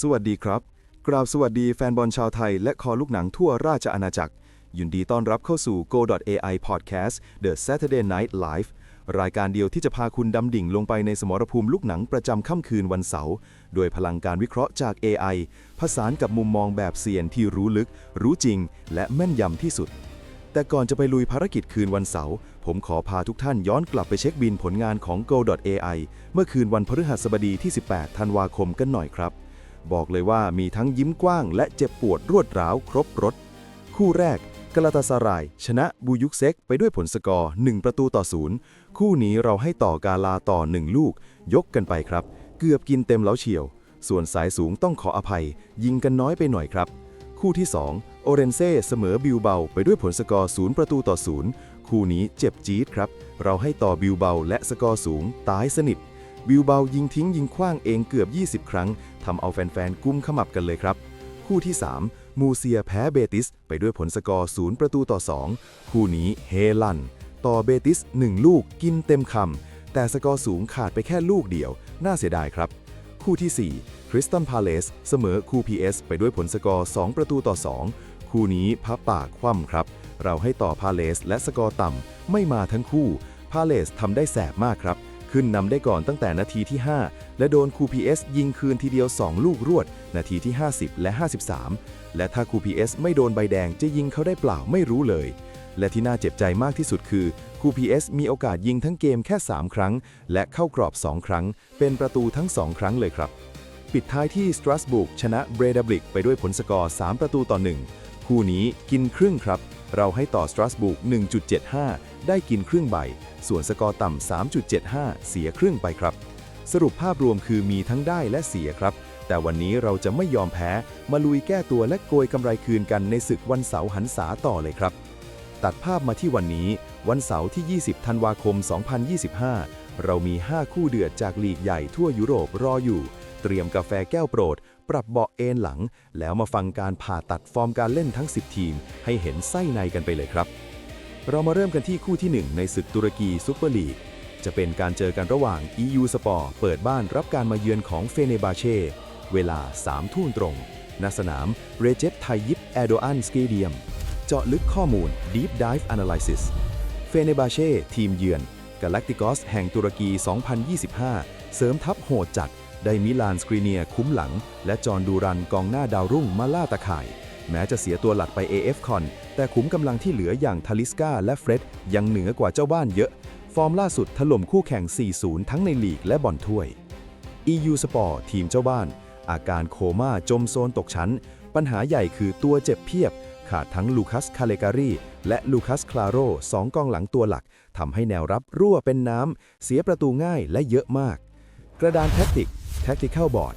สวัสดีครับ กราบสวัสดีแฟนบอลชาวไทย และคอลูกหนังทั่วราชอาณาจักร ยินดีต้อนรับเข้าสู่ Go.AI Podcast The Saturday Night Live รายการเดียวที่จะพาคุณดำดิ่งลงไปในสมรภูมิลูกหนังประจำค่ำคืนวันเสาร์โดยพลังการวิเคราะห์จาก AI ผสานกับมุมมองแบบเซียนที่รู้ลึก รู้จริง และแม่นยำที่สุด แต่ก่อนจะไปลุยภารกิจคืนวันเสาร์ผมขอพาทุกท่านย้อนกลับไปเช็คบินผลงานของ Go.AI เมื่อคืนวันพฤหัสบดีที่ 18 ธันวาคมกันหน่อยครับ บอกเลยว่ามีทั้งยิ้มกว้างและเจ็บปวดรวดร้าวครบรถ คู่แรกกลาตาสาราย ชนะบูยุกเซ็กไปด้วยผลสกอร์ 1 ประตูต่อศูนย์คู่นี้เราให้ต่อกาลาต่อ 1 ลูก ยกกันไปครับ เกือบกินเต็มแล้วเฉียว ส่วนสายสูงต้องขออภัย ยิงกันน้อยไปหน่อยครับ คู่ที่ 2 โอเรนเซ่เสมอบิลเบาไปด้วยผลสกอร์0ประตูต่อศูนย์คู่นี้เจ็บจี๊ดครับ เราให้ต่อบิลเบาและสกอร์สูงตายสนิท บิลเบายิงทิ้งยิงขว้างเองเกือบ 20 ครั้งทำเอาแฟนๆ กุ้มขมับกันเลยครับ คู่ที่ 3 มูเซียแพ้เบติส ไปด้วยผลสกอร์0ประตูต่อ 2 คู่นี้เฮลัน ต่อเบติส 1 ลูกกินเต็มคำ แต่สกอร์สูงขาดไปแค่ลูกเดียว น่าเสียดายครับ คู่ที่ 4 คริสตันพาเลส เสมอคู่ PS ไปด้วยผลสกอร์ 2 ประตูต่อ 2 คู่นี้พับปากคว่ำครับ เราให้ต่อพาเลสและสกอร์ต่ำไม่มาทั้งคู่ พาเลสทำได้แสบมากครับ ขึ้นนำได้ก่อนตั้งแต่นาทีที่ 5 และโดนคู PS ยิงคืนทีเดียว 2 ลูกรวด นาทีที่ 50 และ 53 และถ้าคู PS ไม่โดนใบแดงจะยิงเขาได้เปล่าไม่รู้เลย และที่น่าเจ็บใจมากที่สุดคือคู PS มีโอกาสยิงทั้งเกมแค่ 3 ครั้ง และเข้ากรอบ 2 ครั้ง เป็นประตูทั้ง 2 ครั้งเลยครับ ปิดท้ายที่สตรัสบุกชนะเบรดาบลิกไปด้วยผลสกอร์ 3 ประตูต่อ 1 คู่นี้กินครึ่งครับ เราให้ต่อสตรัสบุก1.75 ได้กินครึ่งใบ ส่วนสกอร์ต่ำ 3.75 เสียครึ่งไปครับ สรุปภาพรวมคือมีทั้งได้และเสียครับ แต่วันนี้เราจะไม่ยอมแพ้ มาลุยแก้ตัวและโกยกำไรคืนกันในศึกวันเสาร์หันษาต่อเลยครับ ตัดภาพมาที่วันนี้ วันเสาร์ที่ 20 ธันวาคม 2025 เรามี 5 คู่เดือดจากลีกใหญ่ทั่วยุโรปรออยู่ เตรียมกาแฟแก้วโปรด ปรับเบาะเอนหลัง แล้วมาฟังการผ่าตัดฟอร์มการเล่นทั้ง 10 ทีม ให้เห็นไส้ในกันไปเลยครับ เรามาเริ่มกันที่คู่ที่ 1 ในศึกตุรกีซุปเปอร์ลีกจะเป็นการเจอกันระหว่าง EU Sport เปิดบ้านรับการมาเยือนของเฟเนบาเช่เวลา 3 ทุ่มตรงณสนามเรเจปไทยิปแอโดอันสเตเดียมเจาะลึกข้อมูล Deep Dive Analysis เฟเนบาเช่ทีมเยือนกาแล c ติกอสแห่งตุรกี 2025 เสริมทัพโหดจัด ได้มิลานสกรีเนียคุ้มหลัง และจอห์นดูรันกองหน้าดาวรุ่งมาล่าตะข่าย แม้จะเสียตัวหลักไป AF คอนแต่ขุมกำลังที่เหลืออย่างทาลิสกาและเฟร็ดยังเหนือกว่าเจ้าบ้านเยอะ ฟอร์มล่าสุดถล่มคู่แข่ง 4-0 ทั้งในลีกและบอลถ้วย EU Sport ทีมเจ้าบ้าน อาการโคม่าจมโซนตกชั้น ปัญหาใหญ่คือตัวเจ็บเพียบ ขาดทั้งลูคัสคาเลการีและลูคัสคลาโรสองกองหลังตัวหลักทำให้แนวรับรั่วเป็นน้ำ เสียประตูง่ายและเยอะมาก กระดานแท็กติก Tactical Board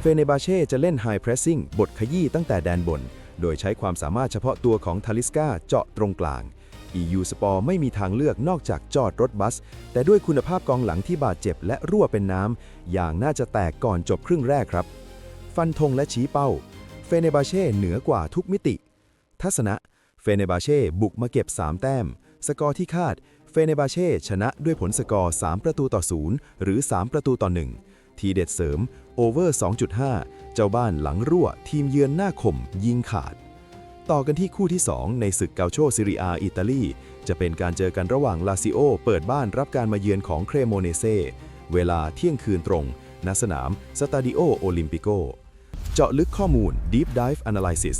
เฟเนบาเช่จะเล่น High Pressing บทขยี้ตั้งแต่แดนบน โดยใช้ความสามารถเฉพาะตัวของทาลิสกาเจาะตรงกลาง EU Sport ไม่มีทางเลือกนอกจากจอดรถบัส แต่ด้วยคุณภาพกองหลังที่บาดเจ็บและรั่วเป็นน้ำ อย่างน่าจะแตกก่อนจบครึ่งแรกครับ ฟันธงและชี้เป้า เฟเนบาเช่เหนือกว่าทุกมิติ ทัศนะ เฟเนบาเช่บุกมาเก็บ 3 แต้ม สกอร์ที่คาด เฟเนบาเช่ชนะด้วยผลสกอร์ 3 ประตูต่อ 0 หรือ 3 ประตูต่อ 1 ทีเด็ดเสริม โอเวอร์ 2.5 เจ้าบ้านหลังรั่ว ทีมเยือนหน้าข่มยิงขาด ต่อกันที่คู่ที่ 2 ในศึกเกาโชซิริอาอิตาลี จะเป็นการเจอกันระหว่างลาซิโอ เปิดบ้านรับการมาเยือนของเครโมเนเซเวลาเที่ยงคืนตรง ณ สนามสตาดิโอโอลิมปิโก เจาะลึกข้อมูล Deep Dive Analysis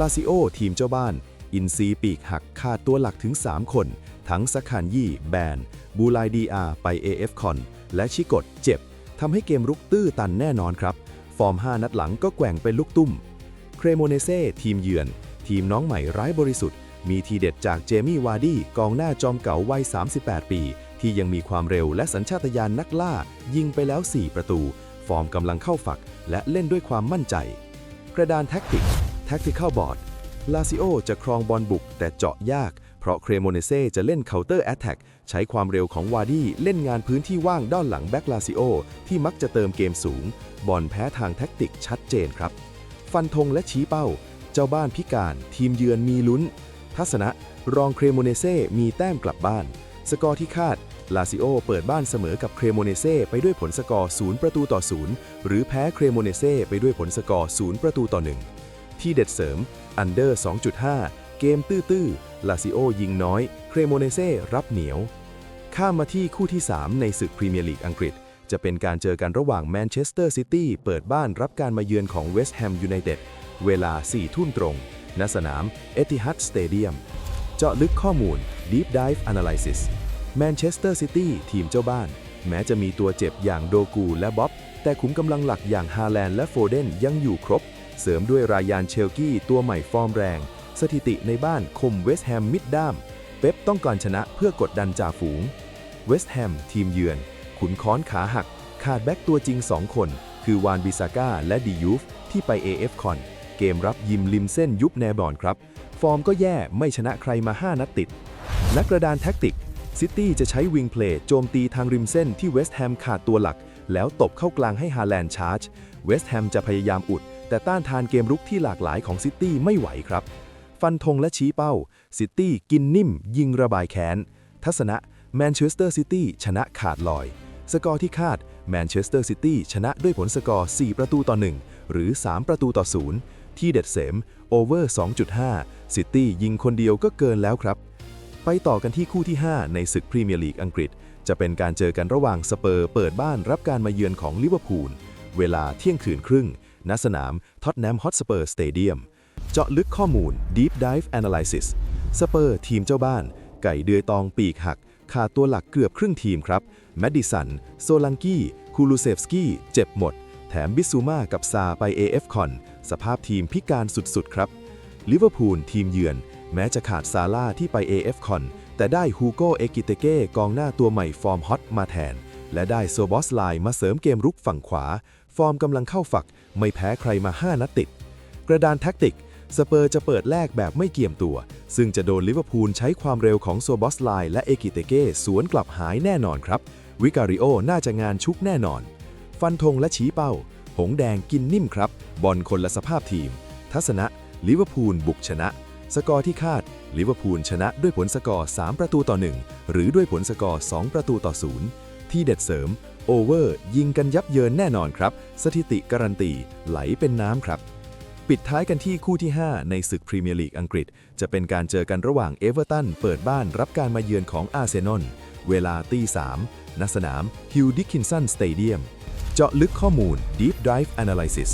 ลาซิโอ ทีมเจ้าบ้าน อินซีปีกหักขาดตัวหลักถึง 3 คน ทั้งสักขานยี่ แบน บูไลดีอา ไป AF คอน และชิกดเจ็บ ทำให้เกมรุกตื้อตันแน่นอนครับ ฟอร์ม 5 นัดหลังก็แกว่งเป็นลูกตุ้ม เครโมเนเซ่ทีมเยือน ทีมน้องใหม่ร้ายบริสุทธิ์ มีทีเด็ดจากเจมี่วาร์ดี้กองหน้าจอมเก่าวัย 38 ปี ที่ยังมีความเร็วและสัญชาตญาณนักล่า ยิงไปแล้ว 4 ประตู ฟอร์มกำลังเข้าฝัก และเล่นด้วยความมั่นใจ กระดานแท็กติก Tactical Board ลาซิโอจะครองบอลบุกแต่เจาะยาก เพราะเครโมเนเซ่จะเล่น Counter Attack ใช้ความเร็วของวาร์ดี้เล่นงานพื้นที่ว่างด้านหลังแบ็กลาซิโอที่มักจะเติมเกมสูง บอลแพ้ทางแท็กติกชัดเจนครับ ฟันธงและชี้เป้า เจ้าบ้านพิการ ทีมเยือนมีลุ้น ทัศนะ รองเครโมเนเซ่มีแต้มกลับบ้าน สกอร์ที่คาดลาซิโอเปิดบ้านเสมอกับเครโมเนเซ่ไปด้วยผลสกอร์ 0 ประตูต่อ 0 หรือแพ้เครโมเนเซ่ไปด้วยผลสกอร์ 0 ประตูต่อ 1 ที่เด็ดเสริมอันเดอร์ 2.5 เกมตื้อๆ ลาซิโอยิงน้อย เครโมเนเซ่รับเหนียว ข้ามมาที่คู่ที่ 3 ในศึกพรีเมียร์ลีกอังกฤษ จะเป็นการเจอกันระหว่างแมนเชสเตอร์ซิตี้เปิดบ้านรับการมาเยือนของเวสต์แฮมยูไนเต็ด เวลา 4 ทุ่มตรง ณ สนามเอติฮัดสเตเดียม เจาะลึกข้อมูล Deep Dive Analysis แมนเชสเตอร์ซิตี้ทีมเจ้าบ้าน แม้จะมีตัวเจ็บอย่างโดกูและบ๊อบ แต่ขุมกำลังหลักอย่างฮาแลนด์และโฟเดนยังอยู่ครบ เสริมด้วยรายานเชลกี้ตัวใหม่ฟอร์มแรง สถิติในบ้านคมเวสต์แฮมมิดด้าม เป๊ปต้องการชนะเพื่อกดดันจ่าฝูง เวสต์แฮมทีมเยือน ขุนค้อนขาหัก ขาดแบ็กตัวจริง 2 คน คือวานบิซาก้าและดียูฟที่ไป AF คอนเกมรับยิมริมเส้นยุบแนบอนครับ ฟอร์มก็แย่ไม่ชนะใครมา 5 นัดติด นักกระดานแท็กติก ซิตี้จะใช้วิงเพลย์โจมตีทางริมเส้นที่เวสต์แฮมขาดตัวหลัก แล้วตบเข้ากลางให้ฮาแลนด์ชาร์จ เวสต์แฮมจะพยายามอุดแต่ต้านทานเกมรุกที่หลากหลายของซิตี้ไม่ไหวครับ ฟันธงและชี้เป้า ซิตี้กินนิ่ม ยิงระบายแค้น ทัศนะแมนเชสเตอร์ซิตี้ชนะขาดลอย สกอร์ที่คาดแมนเชสเตอร์ซิตี้ชนะด้วยผลสกอร์ 4 ประตูต่อ 1 หรือ 3 ประตูต่อ 0 ที่เด็ดเสมโอเวอร์ 2.5 ซิตี้ยิงคนเดียวก็เกินแล้วครับ ไปต่อกันที่คู่ที่ 5 ในศึกพรีเมียร์ลีกอังกฤษ จะเป็นการเจอกันระหว่างสเปอร์เปิดบ้านรับการมาเยือนของลิเวอร์พูล เวลาเที่ยงคืนครึ่งณสนามท็อตแนมฮอตสเปอร์สเตเดียม เจาะลึกข้อมูล Deep Dive Analysis สเปอร์ทีมเจ้าบ้าน ไก่เดือยตองปีกหัก ขาดตัวหลักเกือบครึ่งทีมครับแมดดิสัน โซลังกี้ คูลูเซฟสกี้ เจ็บหมด แถมบิสซูมากับซาไป AF คอนสภาพทีมพิการสุดๆครับลิเวอร์พูลทีมเยือน แม้จะขาดซาร่าที่ไป AF คอนแต่ได้ฮูโกเอกิเตเก้กองหน้าตัวใหม่ฟอร์มฮอตมาแทน และได้โซบอสไลน์มาเสริมเกมรุกฝั่งขวา ฟอร์มกำลังเข้าฝัก ไม่แพ้ใครมา 5 นัดติด กระดานแท็กติก สเปอร์จะเปิดแลกแบบไม่เกี่ยมตัว ซึ่งจะโดนลิเวอร์พูลใช้ความเร็วของโซบอสไลน์และเอกิเตเก้สวนกลับหายแน่นอนครับ วิการิโอน่าจะงานชุกแน่นอน ฟันธงและชี้เป้า หงแดงกินนิ่มครับ บอลคนละสภาพทีม ทัศนะลิเวอร์พูลบุกชนะ สกอร์ที่คาดลิเวอร์พูลชนะด้วยผลสกอร์ 3 ประตูต่อ 1 หรือด้วยผลสกอร์ 2 ประตูต่อ 0 ที่เด็ดเสริมโอเวอร์ยิงกันยับเยินแน่นอนครับ สถิติการันตีไหลเป็นน้ำครับ ปิดท้ายกันที่คู่ที่ 5 ในศึกพรีเมียร์ลีกอังกฤษ จะเป็นการเจอกันระหว่างเอเวอร์ตันเปิดบ้านรับการมาเยือนของอาร์เซนอลเวลาตี3ณสนามฮิวดิคินสันสเตเดียมเจาะลึกข้อมูล Deep Dive Analysis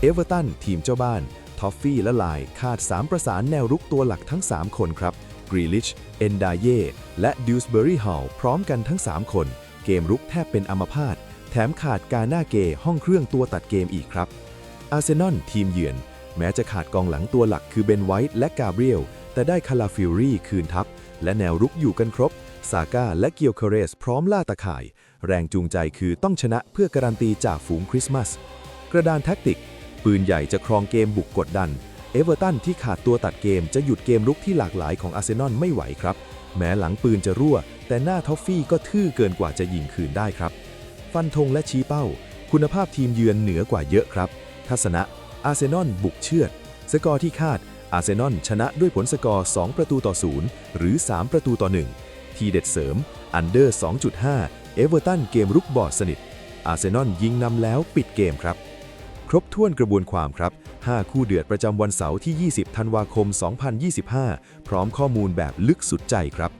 เอเวอร์ตันทีมเจ้าบ้าน ทอฟฟี่และไลน์ขาด 3 ประสานแนวรุกตัวหลักทั้ง 3 คนครับกรีลิชเอนดาเย่และดิวสเบอรี่ฮอลพร้อมกันทั้ง 3 คน เกมรุกแทบเป็นอัมพาตแถมขาดกาหน้าเกห้องเครื่องตัวตัดเกมอีกครับอาร์เซนอลทีมเยือน แม้จะขาดกองหลังตัวหลักคือเบนไวท์และกาเบรียล แต่ได้คาลาฟิลรี่คืนทัพ และแนวรุกอยู่กันครบ ซาก้าและเกียวเคเรสพร้อมล่าตะข่าย แรงจูงใจคือต้องชนะเพื่อการันตีจากฝูงคริสต์มาส กระดานแท็กติก ปืนใหญ่จะครองเกมบุกกดดัน เอเวอร์ตันที่ขาดตัวตัดเกมจะหยุดเกมรุกที่หลากหลายของอาร์เซนอลไม่ไหวครับ แม้หลังปืนจะรั่ว แต่หน้าทอฟฟี่ก็ทื่อเกินกว่าจะยิงคืนได้ครับ ฟันธงและชี้เป้า คุณภาพทีมเยือนเหนือกว่าเยอะครับทัศนะ อาร์เซนอลบุกเชือด สกอร์ที่คาด อาร์เซนอลชนะด้วยผลสกอร์ 2 ประตูต่อ 0 หรือ 3 ประตูต่อ 1 ทีเด็ดเสริม อันเดอร์ 2.5 เอเวอร์ตันเกมรุกบอดสนิท อาร์เซนอลยิงนำแล้วปิดเกมครับ ครบถ้วนกระบวนความครับ 5 คู่เดือดประจำวันเสาร์ที่ 20 ธันวาคม 2025 พร้อมข้อมูลแบบลึกสุดใจครับ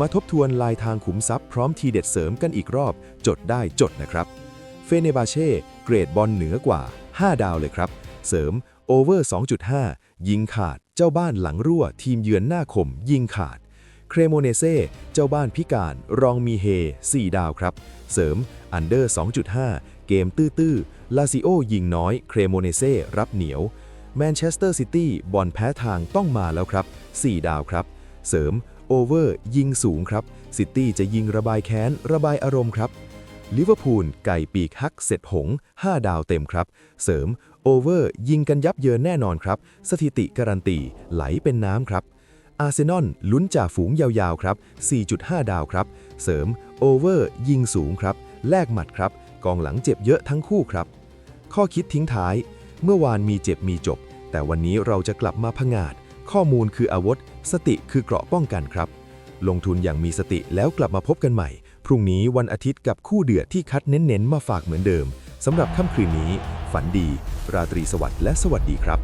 มาทบทวนลายทางขุมทรัพย์พร้อมทีเด็ดเสริมกันอีกรอบ จดได้จดนะครับ เฟเนบาเช่เกรดบอลเหนือกว่า 5 ดาวเลยครับ เสริมโอเวอร์ 2.5 ยิงขาด เจ้าบ้านหลังรั่ว ทีมเยือนหน้าคม ยิงขาด เครโมเนเซ่ เจ้าบ้านพิการ รองมีเฮ 4 ดาวครับ เสริมอันเดอร์ 2.5 เกมตื้อๆลาซิโอยิงน้อย เครโมเนเซ่รับเหนียว แมนเชสเตอร์ซิตี้บอลแพ้ทางต้องมาแล้วครับ 4 ดาวครับ เสริมโอเวอร์ยิงสูงครับ ซิตี้จะยิงระบายแค้น ระบายอารมณ์ครับ ลิเวอร์พูลไก่ปีกฮักเสร็จหง 5 ดาวเต็มครับ เสริม โอเวอร์ ยิงกันยับเยินแน่นอนครับ สถิติการันตี ไหลเป็นน้ำครับ อาร์เซนอลลุ้นจ่าฝูงยาวๆ ครับ 4.5 ดาวครับ เสริม โอเวอร์ ยิงสูงครับ แลกหมัดครับ กองหลังเจ็บเยอะทั้งคู่ครับ ข้อคิดทิ้งท้าย เมื่อวานมีเจ็บมีจบ แต่วันนี้เราจะกลับมาพงาด ข้อมูลคืออาวุธ สติคือเกราะป้องกันครับ ลงทุนอย่างมีสติแล้วกลับมาพบกันใหม่ พรุ่งนี้วันอาทิตย์กับคู่เดือดที่คัดเน้นๆ มาฝากเหมือนเดิมสำหรับค่ำคืนนี้ ฝันดี ราตรีสวัสดิ์และสวัสดีครับ